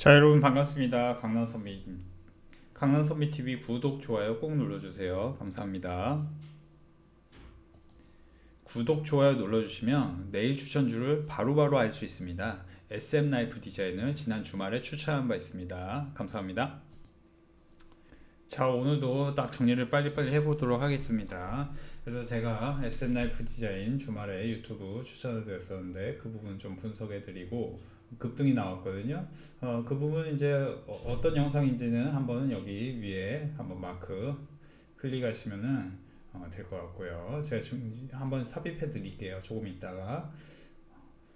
자 여러분 반갑습니다. 강남선미. 강남선미 TV 구독 좋아요 꼭 눌러주세요. 감사합니다. 구독 좋아요 눌러주시면 내일 추천주를 바로바로 알 수 있습니다. SM 나이프 디자인을 지난 주말에 추천한 바 있습니다. 감사합니다. 자 오늘도 딱 정리를 빨리빨리 해보도록 하겠습니다. 그래서 제가 SM 나이프 디자인 주말에 유튜브 추천을 드렸었는데 그 부분 좀 분석해드리고 급등이 나왔거든요. 어, 그 부분 이제 어- 어떤 영상인지는 한번 여기 위에 한번 마크 클릭하시면은 어, 될것 같고요. 제가 중, 한번 삽입해 드릴게요. 조금 있다가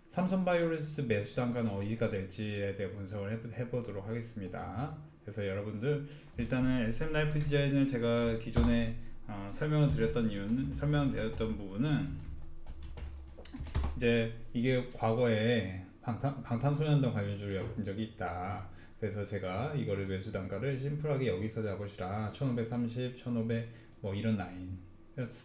삼성바이오로스 매수 단가는 어디가 될지에 대해 분석을 해, 해보도록 하겠습니다. 그래서 여러분들 일단은 SM 라이프 디자인을 제가 기존에 어, 설명을 드렸던 이유는 설명드렸던 부분은 이제 이게 과거에 방탄, 방탄소년단 관련주를 엮은 적이 있다. 그래서 제가 이거를 매수 단가를 심플하게 여기서 잡으시라 1530, 1500 뭐 이런 라인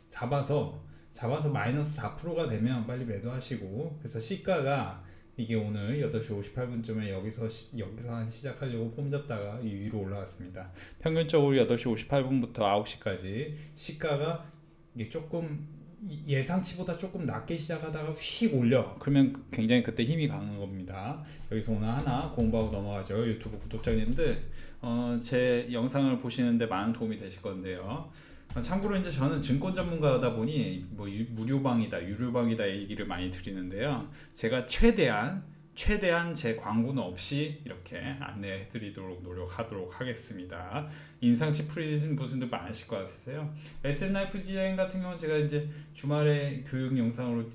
잡아서 잡아서 마이너스 4%가 되면 빨리 매도하시고 그래서 시가가 이게 오늘 8시 58분쯤에 여기서 시, 여기서 한 시작하려고 폼 잡다가 이 위로 올라왔습니다. 평균적으로 8시 58분부터 9시까지 시가가 이게 조금 예상치보다 조금 낮게 시작하다가 휙 올려. 그러면 굉장히 그때 힘이 강한 겁니다. 여기서 오늘 하나 공부하고 넘어가죠. 유튜브 구독자님들. 어, 제 영상을 보시는데 많은 도움이 되실 건데요. 어, 참고로 이제 저는 증권 전문가다 보니 뭐 유, 무료방이다 유료방이다 얘기를 많이 드리는데요. 제가 최대한 최대한 제 광고는 없이 이렇게 안내해 드리도록 노력하도록 하겠습니다. 인상치 풀리신 분들도 많으실 것 같으세요. SN라이프 디자인 같은 경우는 제가 이제 주말에 교육 영상으로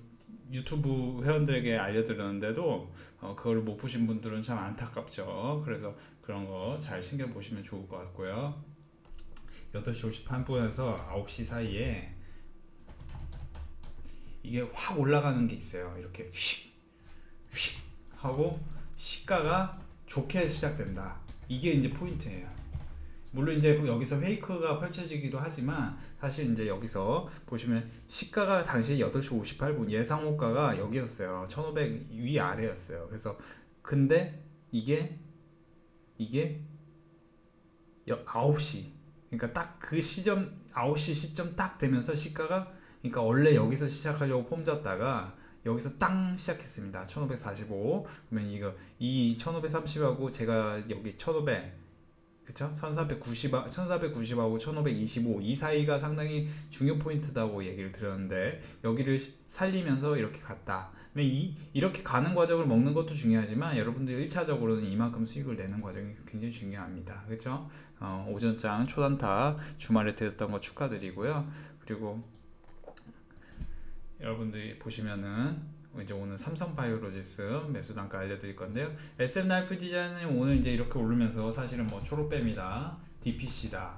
유튜브 회원들에게 알려드렸는데도 어, 그걸 못 보신 분들은 참 안타깝죠. 그래서 그런 거 잘 챙겨 보시면 좋을 것 같고요. 8시 51분에서 9시 사이에 이게 확 올라가는 게 있어요. 이렇게 휙, 휙 하고 시가가 좋게 시작된다. 이게 이제 포인트예요. 물론 이제 여기서 페이크가 펼쳐지기도 하지만 사실 이제 여기서 보시면 시가가 당시에 8시 58분 예상 호가가 여기였어요. 1500 위 아래였어요. 그래서 근데 이게 이게 9시 그러니까 딱 그 시점 9시 시점 딱 되면서 시가가 그러니까 원래 여기서 시작하려고 폼 잡다가 여기서 땅 시작했습니다. 1545. 그러면 이거 이 1530하고 제가 여기 1500 그쵸? 1490, 1490하고 1525 이 사이가 상당히 중요 포인트다고 얘기를 드렸는데 여기를 살리면서 이렇게 갔다. 이, 이렇게 가는 과정을 먹는 것도 중요하지만 여러분들 1차적으로는 이만큼 수익을 내는 과정이 굉장히 중요합니다. 그렇죠? 어, 오전장 초단타 주말에 드렸던 거 축하드리고요. 그리고 여러분들이 보시면은 이제 오늘 삼성 바이오로지스 매수 단가 알려드릴 건데요. SM 라이프 디자인은 오늘 이제 이렇게 오르면서 사실은 뭐 초록뱀이다, DPC다,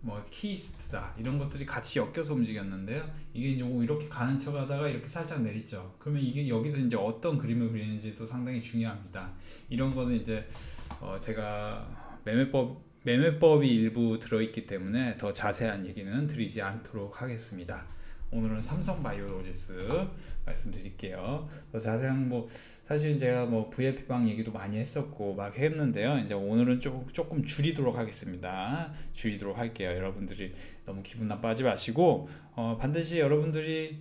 뭐 키스트다 이런 것들이 같이 엮여서 움직였는데요. 이게 이제 이렇게 가는 척하다가 이렇게 살짝 내리죠. 그러면 이게 여기서 이제 어떤 그림을 그리는지도 상당히 중요합니다. 이런 거는 이제 어 제가 매매법 매매법이 일부 들어있기 때문에 더 자세한 얘기는 드리지 않도록 하겠습니다. 오늘은 삼성 바이오로지스 말씀드릴게요. 더 자세한 뭐 사실 제가 뭐 VIP 방 얘기도 많이 했었고 막 했는데요. 이제 오늘은 좀 조금 줄이도록 하겠습니다. 줄이도록 할게요. 여러분들이 너무 기분 나빠하지 마시고 어, 반드시 여러분들이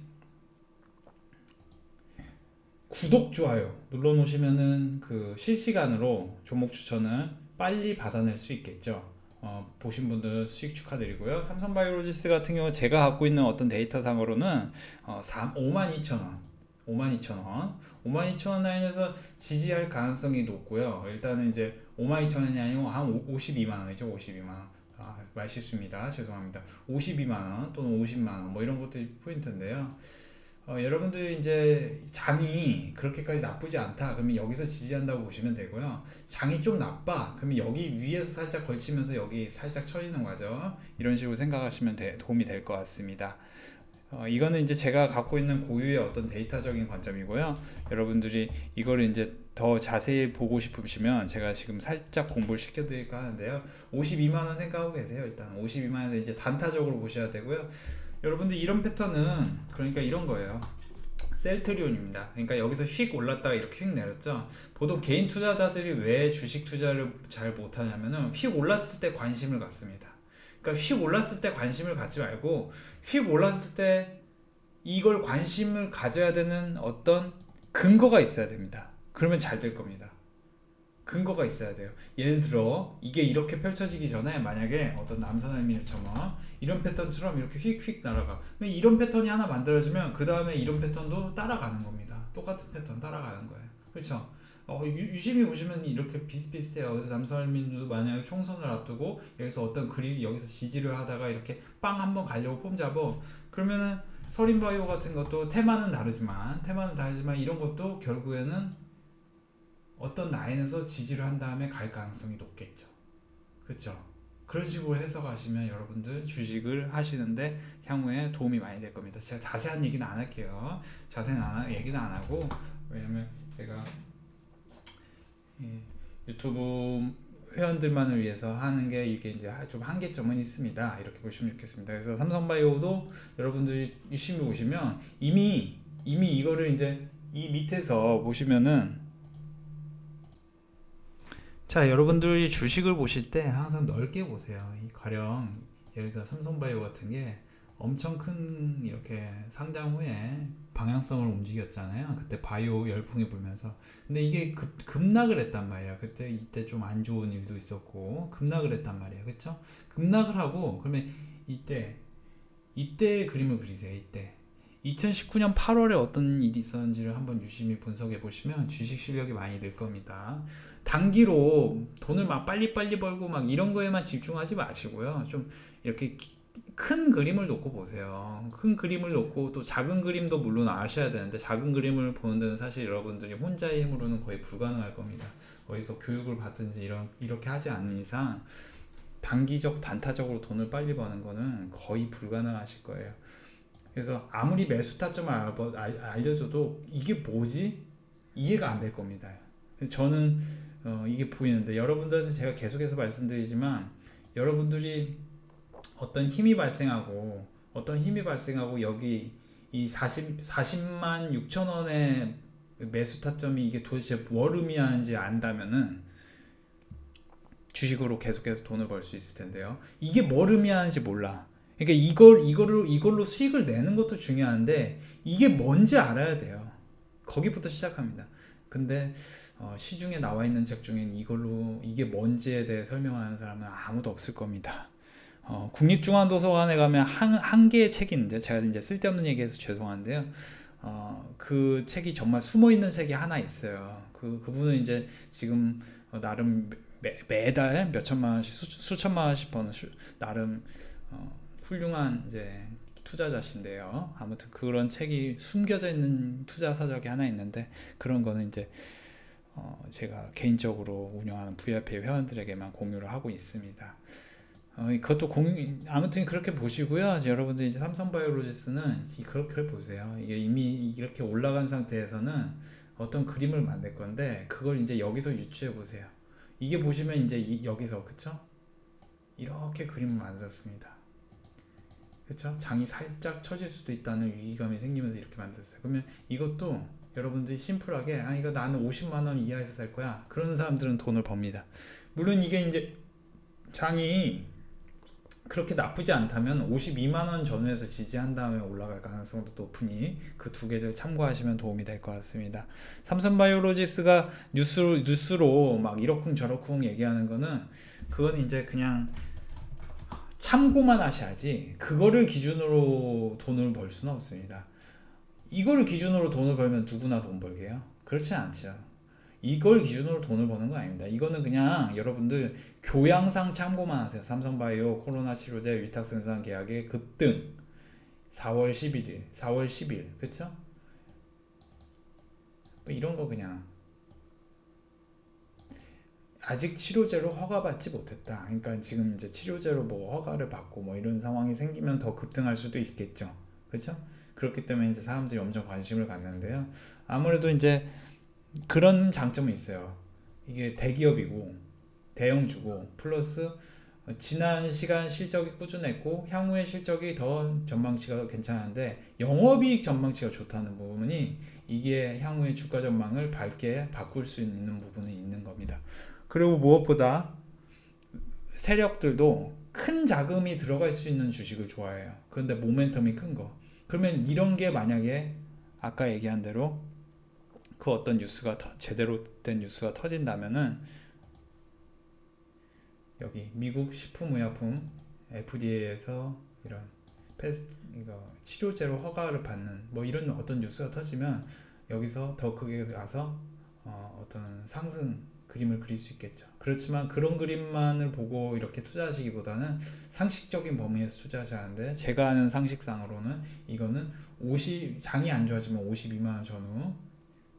구독 좋아요 눌러 놓으시면은 그 실시간으로 종목 추천을 빨리 받아낼 수 있겠죠. 어, 보신 분들 수익 축하드리고요. 삼성바이오로지스 같은 경우 제가 갖고 있는 어떤 데이터 상으로는 어, 52,000원, 52,000원, 52,000원 라인에서 지지할 가능성이 높고요. 일단은 이제 52,000원이 아니고 한 52만 원이죠. 52만 원. 아, 말실수입니다. 죄송합니다. 52만 원 또는 50만 원 뭐 이런 것들이 포인트인데요. 어, 여러분들 이제 장이 그렇게까지 나쁘지 않다. 그러면 여기서 지지한다고 보시면 되고요. 장이 좀 나빠. 그러면 여기 위에서 살짝 걸치면서 여기 살짝 쳐지는 거죠 이런 식으로 생각하시면 돼, 도움이 될 것 같습니다. 어, 이거는 이제 제가 갖고 있는 고유의 어떤 데이터적인 관점이고요. 여러분들이 이거를 이제 더 자세히 보고 싶으시면 제가 지금 살짝 공부를 시켜드릴까 하는데요. 52만원 생각하고 계세요 일단. 52만원에서 이제 단타적으로 보셔야 되고요 여러분들 이런 패턴은 그러니까 이런 거예요. 셀트리온입니다. 그러니까 여기서 휙 올랐다가 이렇게 휙 내렸죠. 보통 개인 투자자들이 왜 주식 투자를 잘 못하냐면은 휙 올랐을 때 관심을 갖습니다. 그러니까 휙 올랐을 때 관심을 갖지 말고 휙 올랐을 때 이걸 관심을 가져야 되는 어떤 근거가 있어야 됩니다. 그러면 잘 될 겁니다. 근거가 있어야 돼요. 예를 들어 이게 이렇게 펼쳐지기 전에 만약에 어떤 남산알미니처럼 이런 패턴처럼 이렇게 휙휙 날아가. 이런 패턴이 하나 만들어지면 그 다음에 이런 패턴도 따라가는 겁니다. 똑같은 패턴 따라가는 거예요. 그렇죠? 어, 유, 유심히 보시면 이렇게 비슷비슷해요. 그래서 남산알미니도 만약에 총선을 앞두고 여기서 어떤 그림 여기서 지지를 하다가 이렇게 빵 한번 가려고 폼 잡어 그러면은 서린바이오 같은 것도 테마는 다르지만 테마는 다르지만 이런 것도 결국에는 어떤 라인에서 지지를 한 다음에 갈 가능성이 높겠죠. 그렇죠? 그런 식으로 해석하시면 여러분들 주식을 하시는데 향후에 도움이 많이 될 겁니다. 제가 자세한 얘기는 안 할게요. 자세한 안, 얘기는 안 하고 왜냐면 제가 예, 유튜브 회원들만을 위해서 하는 게 이게 이제 좀 한계점은 있습니다. 이렇게 보시면 좋겠습니다. 그래서 삼성바이오도 여러분들이 유심히 보시면 이미 이미 이거를 이제 이 밑에서 보시면은 자, 여러분들이 주식을 보실 때 항상 넓게 보세요. 이 가령 예를 들어 삼성바이오 같은 게 엄청 큰 이렇게 상장 후에 방향성을 움직였잖아요. 그때 바이오 열풍이 불면서. 근데 이게 급, 급락을 했단 말이야. 그때 이때 좀 안 좋은 일도 있었고 급락을 했단 말이야. 그쵸? 급락을 하고 그러면 이때 이때 그림을 그리세요. 이때 2019년 8월에 어떤 일이 있었는지를 한번 유심히 분석해 보시면 주식 실력이 많이 늘 겁니다. 단기로 돈을 막 빨리빨리 벌고 막 이런 거에만 집중하지 마시고요. 좀 이렇게 큰 그림을 놓고 보세요. 큰 그림을 놓고 또 작은 그림도 물론 아셔야 되는데 작은 그림을 보는 데는 사실 여러분들이 혼자의 힘으로는 거의 불가능할 겁니다. 어디서 교육을 받든지 이런 이렇게 하지 않는 이상 단기적 단타적으로 돈을 빨리 버는 거는 거의 불가능하실 거예요. 그래서 아무리 매수 타점을 알려줘도 이게 뭐지 이해가 안 될 겁니다. 저는 어, 이게 보이는데 여러분들한테 제가 계속해서 말씀드리지만 여러분들이 어떤 힘이 발생하고 어떤 힘이 발생하고 여기 이 40, 40만 6천 원의 매수 타점이 이게 도대체 뭘 의미하는지 안다면은 주식으로 계속해서 돈을 벌 수 있을 텐데요. 이게 뭘 의미하는지 몰라. 그러니까 이걸 이거를 이걸로 수익을 내는 것도 중요한데 이게 뭔지 알아야 돼요. 거기부터 시작합니다. 근데 어, 시중에 나와 있는 책 중엔 이걸로 이게 뭔지에 대해 설명하는 사람은 아무도 없을 겁니다. 어, 국립중앙도서관에 가면 한, 한 개의 책이 있는데 제가 이제 쓸데없는 얘기해서 죄송한데요. 어, 그 책이 정말 숨어 있는 책이 하나 있어요. 그 그분은 이제 지금 어, 나름 매, 매달 몇 천만 원씩 수, 수천만 원씩 버는 수, 나름 어, 훌륭한 이제 투자자신데요. 아무튼 그런 책이 숨겨져 있는 투자 서적이 하나 있는데 그런 거는 이제 어 제가 개인적으로 운영하는 VIP 회원들에게만 공유를 하고 있습니다. 어 그것도 공 아무튼 그렇게 보시고요. 여러분들 이제 삼성바이오로지스는 그렇게 보세요. 이게 이미 이렇게 올라간 상태에서는 어떤 그림을 만들 건데 그걸 이제 여기서 유추해 보세요. 이게 보시면 이제 이, 여기서 그쵸? 이렇게 그림을 만들었습니다. 그렇죠? 장이 살짝 처질 수도 있다는 위기감이 생기면서 이렇게 만들었어요. 그러면 이것도 여러분들이 심플하게 아 이거 나는 50만 원 이하에서 살 거야. 그런 사람들은 돈을 법니다. 물론 이게 이제 장이 그렇게 나쁘지 않다면 52만 원 전후에서 지지한 다음에 올라갈 가능성도 높으니 그 두 개를 참고하시면 도움이 될 것 같습니다. 삼성바이오로지스가 뉴스 뉴스로 막 이러쿵 저러쿵 얘기하는 거는 그건 이제 그냥 참고만 하셔야지 그거를 기준으로 돈을 벌 수는 없습니다. 이거를 기준으로 돈을 벌면 누구나 돈 벌게요? 그렇지 않죠. 이걸 기준으로 돈을 버는 거 아닙니다. 이거는 그냥 여러분들 교양상 참고만 하세요. 삼성바이오 코로나 치료제 위탁 생산 계약의 급등 4월 11일, 4월 10일, 그렇죠? 뭐 이런 거 그냥 아직 치료제로 허가받지 못했다. 그러니까 지금 이제 치료제로 뭐 허가를 받고 뭐 이런 상황이 생기면 더 급등할 수도 있겠죠. 그렇죠? 그렇기 때문에 이제 사람들이 엄청 관심을 갖는데요. 아무래도 이제 그런 장점은 있어요. 이게 대기업이고 대형주고 플러스 어, 지난 시간 실적이 꾸준했고 향후의 실적이 더 전망치가 더 괜찮은데 영업이익 전망치가 좋다는 부분이 이게 향후의 주가 전망을 밝게 바꿀 수 있는 부분이 있는 겁니다. 그리고 무엇보다 세력들도 큰 자금이 들어갈 수 있는 주식을 좋아해요. 그런데 모멘텀이 큰 거. 그러면 이런 게 만약에 아까 얘기한 대로 그 어떤 뉴스가 터- 제대로 된 뉴스가 터진다면은 여기 미국 식품의약품 FDA에서 이런 패스 이거 치료제로 허가를 받는 뭐 이런 어떤 뉴스가 터지면 여기서 더 크게 가서 어, 어떤 상승 그림을 그릴 수 있겠죠. 그렇지만 그런 그림만을 보고 이렇게 투자하시기보다는 상식적인 범위에서 투자하시는데 제가 아는 상식상으로는 이거는 50 장이 안 좋아지면 52만 원 전후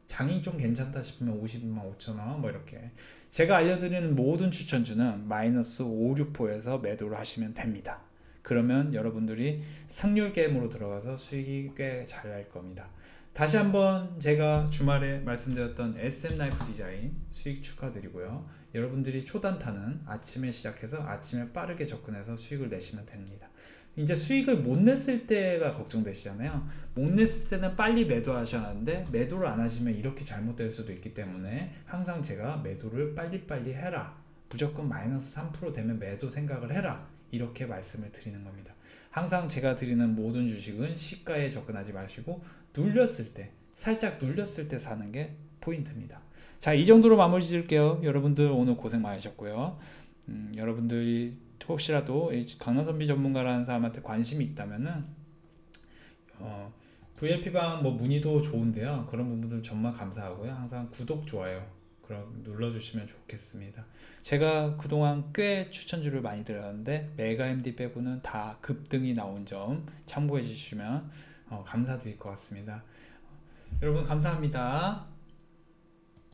장이 좀 괜찮다 싶으면 52만 5천 원 뭐 이렇게 제가 알려드리는 모든 추천주는 마이너스 5, 6포에서 매도를 하시면 됩니다. 그러면 여러분들이 승률 게임으로 들어가서 수익이 꽤 잘 날 겁니다. 다시 한번 제가 주말에 말씀드렸던 SM 라이프 디자인 수익 축하드리고요. 여러분들이 초단타는 아침에 시작해서 아침에 빠르게 접근해서 수익을 내시면 됩니다. 이제 수익을 못 냈을 때가 걱정되시잖아요. 못 냈을 때는 빨리 매도하셔야 하는데 매도를 안 하시면 이렇게 잘못될 수도 있기 때문에 항상 제가 매도를 빨리빨리 해라. 무조건 마이너스 3% 되면 매도 생각을 해라. 이렇게 말씀을 드리는 겁니다. 항상 제가 드리는 모든 주식은 시가에 접근하지 마시고 눌렸을 때 살짝 눌렸을 때 사는 게 포인트입니다. 자, 이 정도로 마무리 지을게요. 여러분들 오늘 고생 많으셨고요. 음, 여러분들이 혹시라도 이 강남선비 전문가라는 사람한테 관심이 있다면은 어, VIP방 뭐 문의도 좋은데요. 그런 부분들 정말 감사하고요. 항상 구독 좋아요 그럼 눌러주시면 좋겠습니다. 제가 그동안 꽤 추천주를 많이 드렸는데 메가MD 빼고는 다 급등이 나온 점 참고해 주시면 어, 감사드릴 것 같습니다. 여러분 감사합니다.